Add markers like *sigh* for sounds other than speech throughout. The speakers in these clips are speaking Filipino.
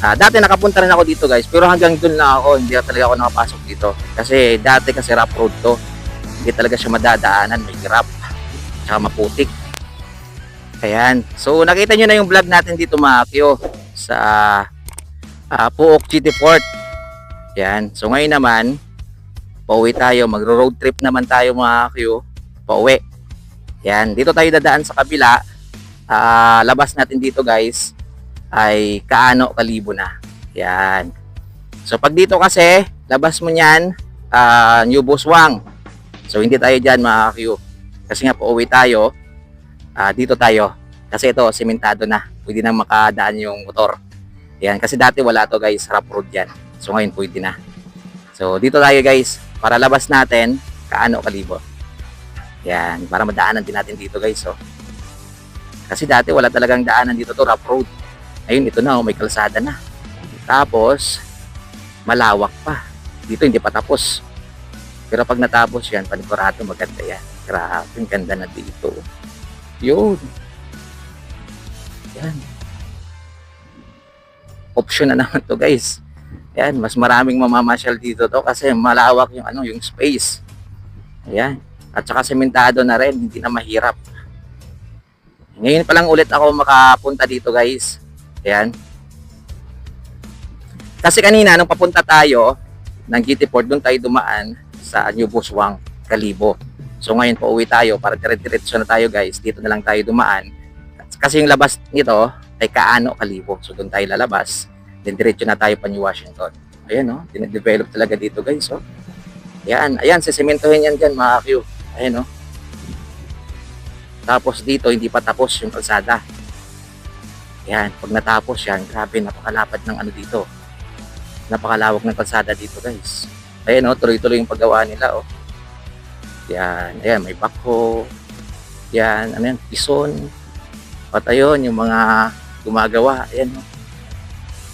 Ah, dati nakapunta rin ako dito guys, pero hanggang dun lang ako, hindi talaga ako nakapasok dito. Kasi dati kasi rough road to. Hindi talaga siya madadaanan, may hirap. Tsaka maputik. Ayan. So nakita nyo na yung vlog natin dito mga kyo sa ah, Puok City Port. Ayan. So ngayon naman, pauwi tayo. Magro-road trip naman tayo mga kyo. Pauwi. Ayan. Dito tayo dadaan sa kabila. Ah, labas natin dito guys ay kaano kalibo na. Yan. So pag dito kasi, labas mo niyan, ah, New Buswang. So hindi tayo diyan mga Q. Kasi nga pauwi tayo, ah, dito tayo. Kasi ito, sementado na. Pwede na makadaan yung motor. Yan. Kasi dati wala to guys, rough road yan. So ngayon pwede na. So dito tayo guys, para labas natin, kaano kalibo. Yan. Para madaanan din natin dito guys. So. Kasi dati wala talagang daanan dito to, rough road. Ayun, ito na, oh, may kalsada na. Tapos, malawak pa. Dito hindi pa tapos. Pero pag natapos yan, panigurado maganda yan. Grabe, ang ganda na dito. Yun. Yan. Option na naman to guys. Yan, mas maraming mamamasyal dito to kasi malawak yung ano, yung space. Ayan. At saka sementado na rin, hindi na mahirap. Ngayon pa lang ulit ako makapunta dito guys. Ayan. Kasi kanina, nung papunta tayo ng GT Port, doon tayo dumaan sa New Buswang, Kalibo. So ngayon pa uwi tayo para dire-diretso na tayo guys. Dito na lang tayo dumaan. Kasi yung labas nito ay Kaano, Kalibo. So doon tayo lalabas. Then diretso na tayo pa New Washington. Ayan no, dinedevelop talaga dito guys. Oh. Ayan, ayan, sisementohin yan dyan mga Q. Ayan no. Tapos dito, hindi pa tapos yung kalsada. Yan, pag natapos yan, grabe, napakalapad ng ano dito. Napakalawak ng kalsada dito, guys. Ayan, oh, tuloy-tuloy yung paggawa nila, oh. Yan, ayan, may bako. Yan, ano yan, pison. At ayun, yung mga gumagawa, ayan, oh.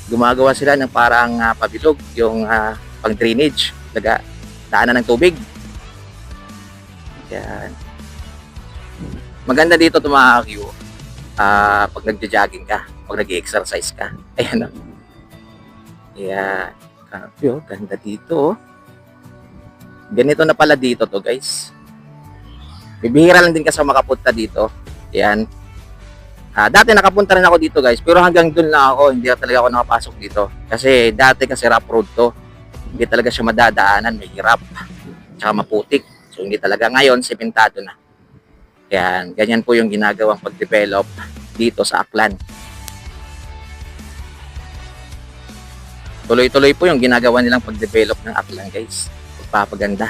Gumagawa sila ng parang ah, pabilog, yung ah, pang drainage, daga, daanan ng tubig. Yan. Maganda dito tumakakyo ah pag nagja-jogging ka, pag nag-exercise ka. *laughs* Ayan o. Ayan. Grabe oh, ganda dito oh. Ganito na pala dito to guys. Bibihira lang din kasi makapunta dito. Ayan. Ah, dati nakapunta rin ako dito guys, pero hanggang dun lang ako, hindi talaga ako nakapasok dito. Kasi dati kasi rough road to. Hindi talaga siya madadaanan, may hirap. Tsaka maputik. So hindi talaga ngayon, sementado na. Yan, ganyan po yung ginagawang pag-develop dito sa Aklan. Tuloy-tuloy po yung ginagawa nilang pag-develop ng Aklan, guys. Pagpapaganda.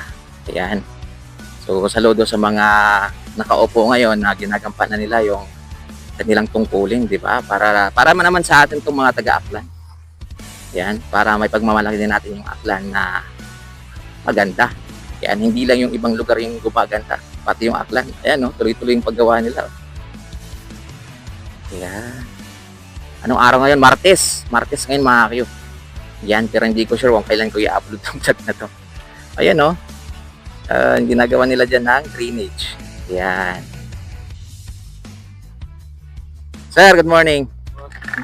Ayan. So, saludo sa mga nakaupo ngayon na ginagampanan nila yung kanilang tungkulin, di ba? Para, para naman sa atin itong mga taga-Aklan. Yan, para may pagmamalaki din natin yung Aklan na maganda. Yan, hindi lang yung ibang lugar yung gumaganda pati yung aklan. Ayan, no? tuloy-tuloy yung paggawa nila. Ayan. Anong araw ngayon? Martes. Martes ngayon, mga kayo. Yan, pero hindi ko sure kung kailan ko i-upload tong chat na to. Ayan, no? Uh, ginagawa nila dyan ng drainage. Ayan. Sir, good morning.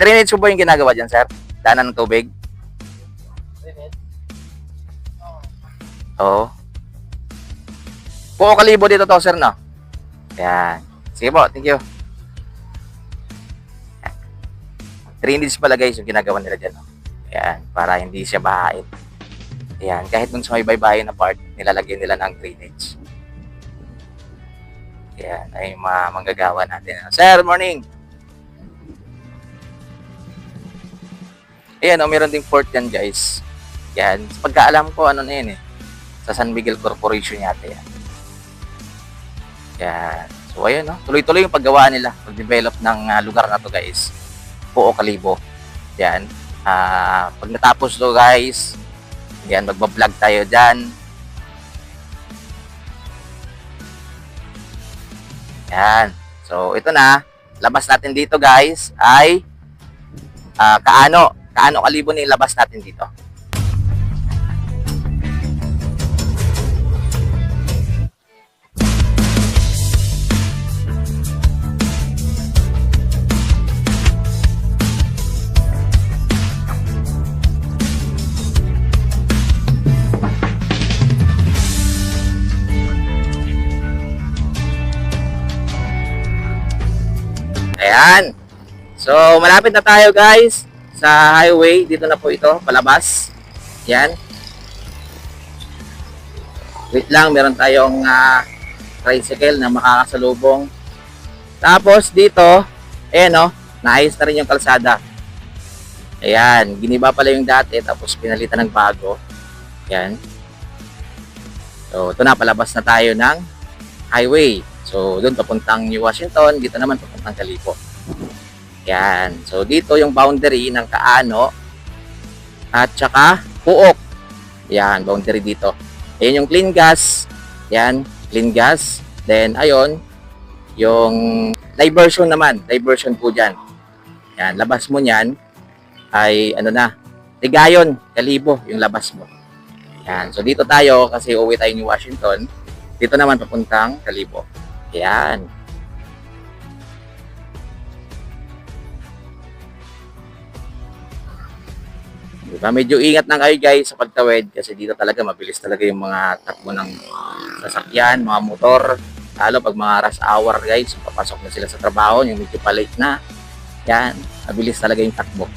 Drainage po ba yung ginagawa dyan, sir? Daanan ng tubig? Oo. Puo kalibo dito to, sir, no? Yan. Sige po, thank you. Drainage pala guys yung ginagawa nila dyan. No? Yan, para hindi siya bahain. Yan, kahit dun sa may baybayin na part, nilalagyan nila ng drainage. Yan, ay yung mga manggagawa natin. Sir, morning! Ayan, oh, meron ding port yan guys. Yan, pagkaalam ko, ano na yun eh. Sa San Miguel Corporation yata yan. Yan. So, ayun, no? tuloy-tuloy yung paggawa nila, pag-develop ng ah, lugar na to guys. Puo Kalibo. Yan. Ah, pag natapos to guys, yan, magbablog tayo dyan. Yan. So, ito na. Labas natin dito guys ay ah, kaano. Kaano kalibo na labas natin dito. Yan. So, malapit na tayo guys sa highway. Dito na po ito, palabas. Yan. Wait lang, meron tayong ah, tricycle na makakasalubong. Tapos dito, ayan o, naayos na rin yung kalsada. Ayan, giniba pala yung dati tapos pinalitan ng bago. Ayan. So, ito na, palabas na tayo ng highway. So, doon papuntang New Washington, dito naman papuntang Calipo. Yan. So, dito yung boundary ng Kaano at saka Puok. Yan, boundary dito. Ayan yung clean gas. Yan, clean gas. Then, ayon yung diversion naman. Diversion po dyan. Yan, labas mo niyan ay ano na, Tigayon, Kalibo, yung labas mo. Yan. So, dito tayo kasi uwi tayo ni Washington. Dito naman papuntang Kalibo. Yan. Diba? Medyo ingat na kayo guys sa pagtawid kasi dito talaga mabilis talaga yung mga takbo ng sasakyan, mga motor. Lalo pag mga rush hour guys, papasok na sila sa trabaho, yung medyo palate na. Yan, mabilis talaga yung takbo.